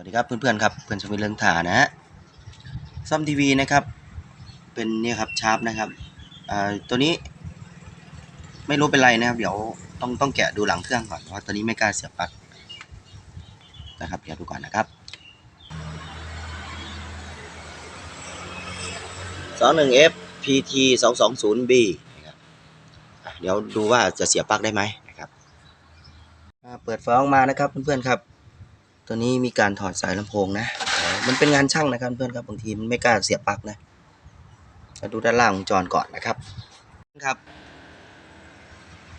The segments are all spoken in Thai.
วัสดีครับเพื่อนๆครับเพื่อนชมเรื่องถานะฮะซ่อมทีวีนะครับ เป็นเนี่ยครับชาร์ปนะครับอ่าตัวนี้ ไม่รู้เป็นไรนะครับ เดี๋ยวต้องต้องแกะดูหลังเครื่องก่อนเพราะตัวนี้ไม่กล้าเสียบปลั๊กนะครับเดี๋ยวดูก่อนนะครับสองหนึ่ง F PT สองสองศูนย์ B นะครับเดี๋ยวดูว่าจะเสียบปลั๊กได้ไหมนะครับเปิดฟ้องมานะครับเพื่อนๆครับ ตัวนี้มีการถอดสายลำโพงนะ มันเป็นงานช่างนะครับเพื่อนครับบางทีมันไม่กล้าเสียบปลั๊กนะมาดูด้านล่างวงจรก่อนนะครับครับ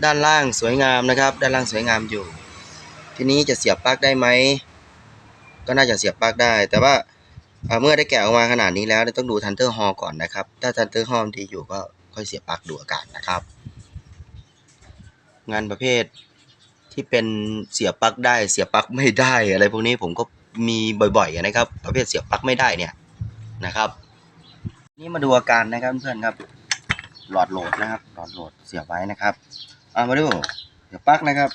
ด้านล่างสวยงามนะครับ ด้านล่างสวยงามอยู่ ทีนี้จะเสียบปลั๊กได้ไหมก็น่าจะเสียบปลั๊กได้ แต่ว่าเอ่อเมื่อได้แกะออกมาขนาดนี้แล้วต้องดูทันเตอร์ฮอก่อนนะครับ ถ้าทันเตอร์ฮอดีอยู่ก็ค่อยเสียบปลั๊กดูอาการนะครับ งานประเภท ที่เป็นเสียปลั๊กได้เสียปลั๊กไม่ได้อะไรพวกนี้ผมก็มีบ่อยๆนะครับ ประเภทเสียปลั๊กไม่ได้เนี่ยนะครับ นี่มาดูอาการนะครับเพื่อนครับ หลอดโหลดนะครับ หลอดโหลดเสียบไว้นะครับเอามาดูเสียปลั๊กนะครับ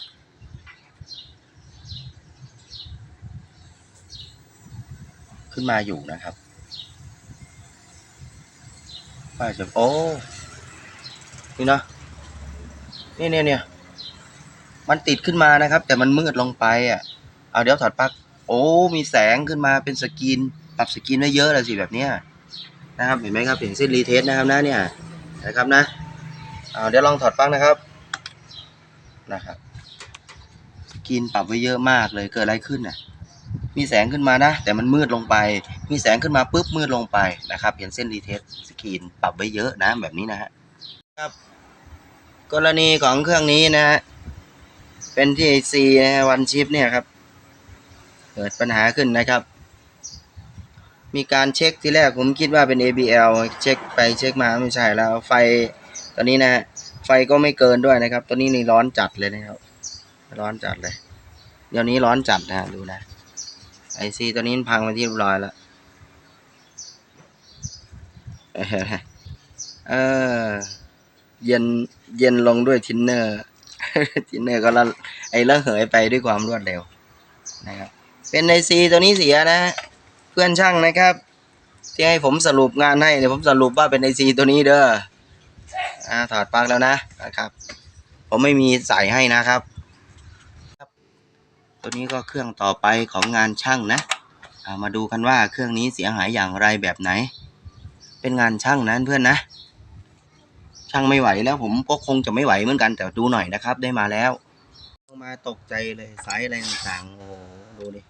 ขึ้นมาอยู่นะครับป้าจะโอ้ นี่นะ นี่เนี่ยเนี่ย มันติดขึ้นมานะครับ แต่มันมืดลงไปอะเอาเดี๋ยวถอดปลั๊กโอ้มีแสงขึ้นมาเป็นสกรีนปรับสกรีนได้เยอะเลยสิแบบเนี้ยนะครับเห็นไหมครับเห็นเส้นรีเทสนะครับนะเนี่ยนะครับนะเอาเดี๋ยวลองถอดปลั๊กนะครับนะครับสกรีนปรับไว้เยอะมากเลยเกิดอะไรขึ้นน่ะมีแสงขึ้นมานะ แต่มันมืดลงไป มีแสงขึ้นมาปุ๊บมืดลงไปนะครับเห็นเส้นรีเทสสกรีนปรับไว้เยอะนะแบบนี้นะฮะครับ กรณีของเครื่องนี้นะฮะ เป็น TIC นะฮะวันชิปเนี่ยครับ เกิดปัญหาขึ้นนะครับ มีการเช็คที่แรกผมคิดว่าเป็น ABL เช็คไปเช็คมาไม่ใช่แล้ว ไฟตอนนี้นะฮะไฟก็ไม่เกินด้วยนะครับ ตัวนี้นี่ร้อนจัดเลยนะครับ ร้อนจัดเลย เดี๋ยวนี้ร้อนจัดนะฮะดูนะไอซีตัวนี้พังไปที่เรียบร้อยแล้วเออเย็นเย็นลงด้วยทินเนอร์ ทินเนอร์ก็ละไอระเหยไปด้วยความรวดเร็วนะครับ เป็นไอซีตัวนี้เสียนะ เพื่อนช่างนะครับ ที่ให้ผมสรุปงานให้เนี่ยผมสรุปว่าเป็นไอซีตัวนี้เด้ออ่าถอดปลั๊กแล้วนะนะครับ ผมไม่มีใส่ให้นะครับ ตัวนี้ก็เครื่องต่อไปของงานช่างนะามาดูกันว่าเครื่องนี้เสียหายอย่างไรแบบไหน เป็นงานช่างนะเพื่อนนะ ช่างไม่ไหวแล้วผมก็คงจะไม่ไหวเหมือนกันแต่ดูหน่อยนะครับ ได้มาแล้ว มาตกใจเลยสายอะไรต่างๆโอ้โหดูดิ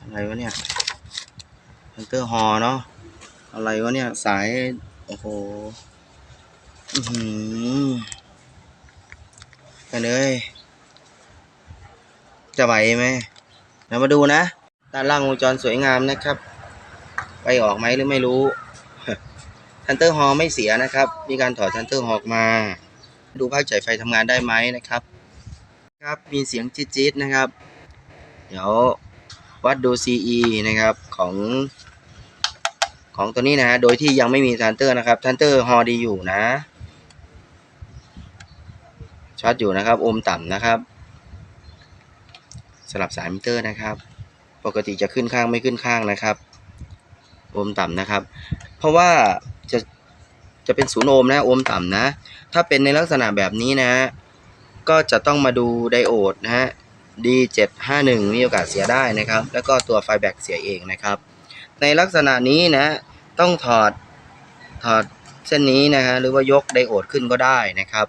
อะไรวะเนี่ยฮันเตอร์ฮอเนาะอะไรวะเนี่ยสายโอ้โหอือหือไปเลยจะไหวไหมเรามาดูนะด้านล่างวงจรสวยงามนะครับ ไปออกไหมหรือไม่รู้ ทันเตอร์ฮอลไม่เสียนะครับ มีการถอดทันเตอร์ฮอออกมา ดูภาคจ่ายไฟทำงานได้ไหมนะครับ ครับมีเสียงจี๊ดๆนะครับ เดี๋ยววัดดู CE นะครับของของตัวนี้นะฮะโดยที่ยังไม่มีทันเตอร์นะครับทันเตอร์ฮอดีอยู่นะช็อตอยู่นะครับ โอห์มต่ำนะครับ สลับสายมิเตอร์นะครับ ปกติจะขึ้นข้างไม่ขึ้นข้างนะครับ โอห์มต่ำนะครับ เพราะว่า จะจะเป็นศูนย์โอห์มนะโอห์มต่ำนะ ถ้าเป็นในลักษณะแบบนี้นะก็จะต้องมาดูไดโอดนะฮะ D751 มีโอกาสเสียได้นะครับ แล้วก็ตัวไฟแบ็กเสียเองนะครับ ในลักษณะนี้นะ ต้องถอดถอดเส้นนี้นะฮะหรือว่ายกไดโอดขึ้นก็ได้นะครับ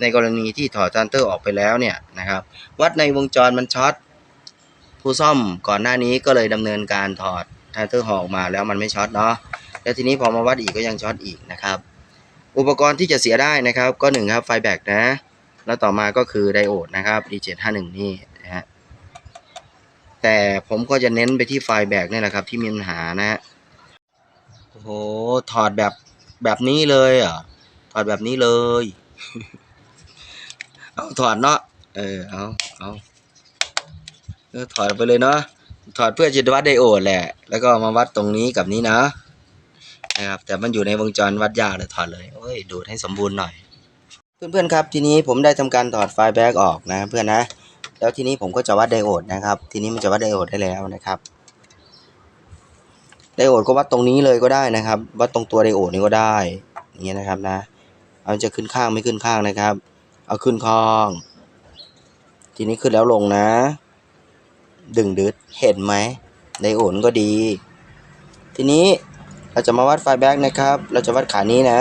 ในกรณีที่ถอดทันเตอร์ออกไปแล้วเนี่ยนะครับ วัดในวงจรมันช็อตผู้ซ่อมก่อนหน้านี้ก็เลยดำเนินการถอดทันเตอร์หออกมาแล้วมันไม่ช็อตเนาะ แล้วทีนี้พอมาวัดอีกก็ยังช็อตอีกนะครับ อุปกรณ์ที่จะเสียได้นะครับ ก็หนึ่งครับไฟแบกนะ แล้วต่อมาก็คือไดโอดนะครับ D751 นี่นะฮะแต่ผมก็จะเน้นไปที่ไฟแบกนี่แหละครับที่มีปัญหานะฮะโอ้โหถอดแบบแบบนี้เลยเอะถอดแบบนี้เลยเอาถอดเนาะเออเอาเอาถอดไปเลยเนาะถอดเพื่อจะวัดไดโอดแหละ แล้วก็มาวัดตรงนี้กับนี้นะ นะครับ แต่มันอยู่ในวงจรวัดยากเลยถอดเลยโอ้ยดูดให้สมบูรณ์หน่อย เพื่อนๆครับทีนี้ผมได้ทำการถอดไฟแบ็กออกนะเพื่อนนะ แล้วทีนี้ผมก็จะวัดไดโอดนะครับ ทีนี้มันจะวัดไดโอดได้แล้วนะครับไดโอดก็วัดตรงนี้เลยก็ได้นะครับ วัดตรงตัวไดโอดนี่ก็ได้อย่างเงี้ยนะครับนะ เอาจะขึ้นข้างไม่ขึ้นข้างนะครับ เอาขึ้นข้าง ทีนี้ขึ้นแล้วลงนะ ดึงดึดเห็นไหมไดโอดก็ดี ทีนี้ เราจะมาวัดไฟแบ็กนะครับ เราจะวัดขานี้นะ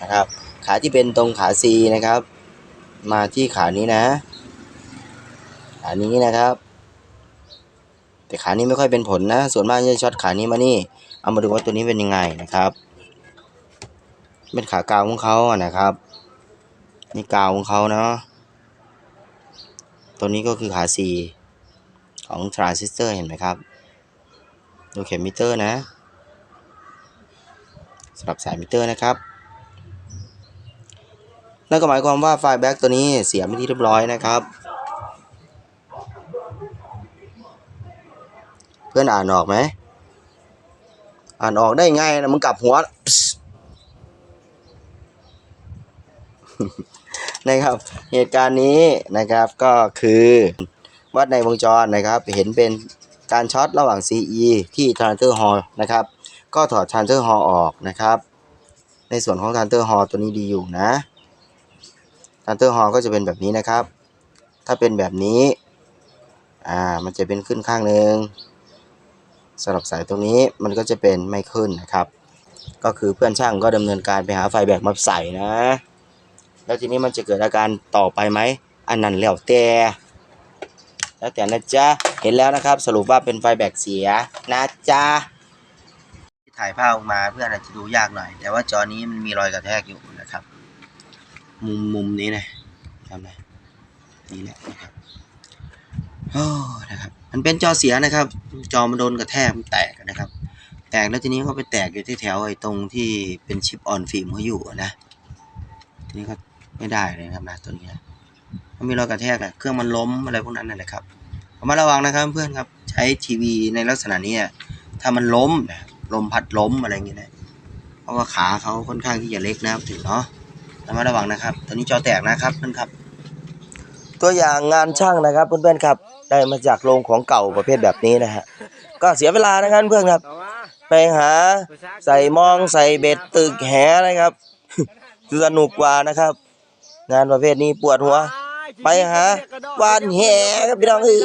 นะครับ ขาที่เป็นตรงขา C นะครับ มาที่ขานี้นะ ขานี้นะครับ แต่ขานี้ไม่ค่อยเป็นผลนะ ส่วนมากจะช็อตขานี้มานี่ เอามาดูว่าตัวนี้เป็นยังไงนะครับ เป็นขากาวของเขาอะนะครับ นี่กาวของเขาเนาะ ตัวนี้ก็คือขา C ของทรานซิสเตอร์เห็นไหมครับ ดูเข็มมิเตอร์นะ สำหรับสายมิเตอร์นะครับนั่นก็หมายความว่าไฟแบ็กตัวนี้เสียไม่ที่เรียบร้อยนะครับ เพื่อนอ่านออกไหมอ่านออกได้ไงนะมึงกลับหัวนะครับ เหตุการณ์นี้นะครับก็คือวัดในวงจรนะครับ เห็นเป็นการช็อตระหว่าง CE ที่ transistor hall นะครับ ก็ถอด transistor hall ออกนะครับ ในส่วนของ transistor hall ตัวนี้ดีอยู่นะ transistor hall ก็จะเป็นแบบนี้นะครับ ถ้าเป็นแบบนี้ อ่า มันจะเป็นขึ้นข้างหนึ่งสำหรับสายตรงนี้มันก็จะเป็นไม่ขึ้นนะครับ ก็คือเพื่อนช่างก็ดำเนินการไปหาไฟแบกมาใส่นะ แล้วทีนี้มันจะเกิดอาการต่อไปไหมอันนั้นแล้วแต่แล้วแต่นะจ๊ะเห็นแล้วนะครับ สรุปว่าเป็นไฟแบกเสียนะจ๊ะ ถ่ายภาพออกมาเพื่อนอาจจะดูยากหน่อย แต่ว่าจอนี้มันมีรอยกระแทกอยู่นะครับ มุมมุมนี้นะทำไงนี่แหละนะครับโอ้นะครับ มันเป็นจอเสียนะครับ จอมันโดนกระแทกมันแตกนะครับ แตกแล้วทีนี้ก็ไปแตกอยู่ที่แถวไอ้ตรงที่เป็นชิปออนฟิล์มเขาอยู่นะ ทีนี้ก็ไม่ได้เลยนะครับนะตัวนี้นะมันมีรอยกระแทกอะเครื่องมันล้มอะไรพวกนั้นนั่นแหละครับมาระวังนะครับเพื่อนครับ ใช้ทีวีในลักษณะนี้ถ้ามันล้มนะ ลมพัดล้มอะไรอย่างเงี้ยนะเพราะว่าขาเขาค่อนข้างที่จะเล็กนะครับถึงเนาะระมัดระวังนะครับตัวนี้จอแตกนะครับเพื่อนครับ ตัวอย่างงานช่างนะครับเพื่อนๆครับ ได้มาจากโรงของเก่าประเภทแบบนี้นะฮะก็เสียเวลานะครับเพื่อนครับ ไปหาใส่มองใส่เบ็ดตึกแหนะครับสนุกกว่านะครับ งานประเภทนี้ปวดหัว ไปหาวานแหครับพี่น้องเอ้ย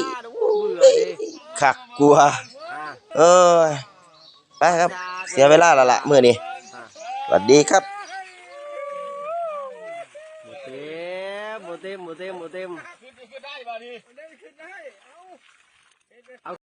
ขักกลัว เออ ไปครับ เสียเวลาและละเมื่อนี้สวัสดีครับ หมดเต็มหมดเต็มหมดเต็มหมดเต็มเอา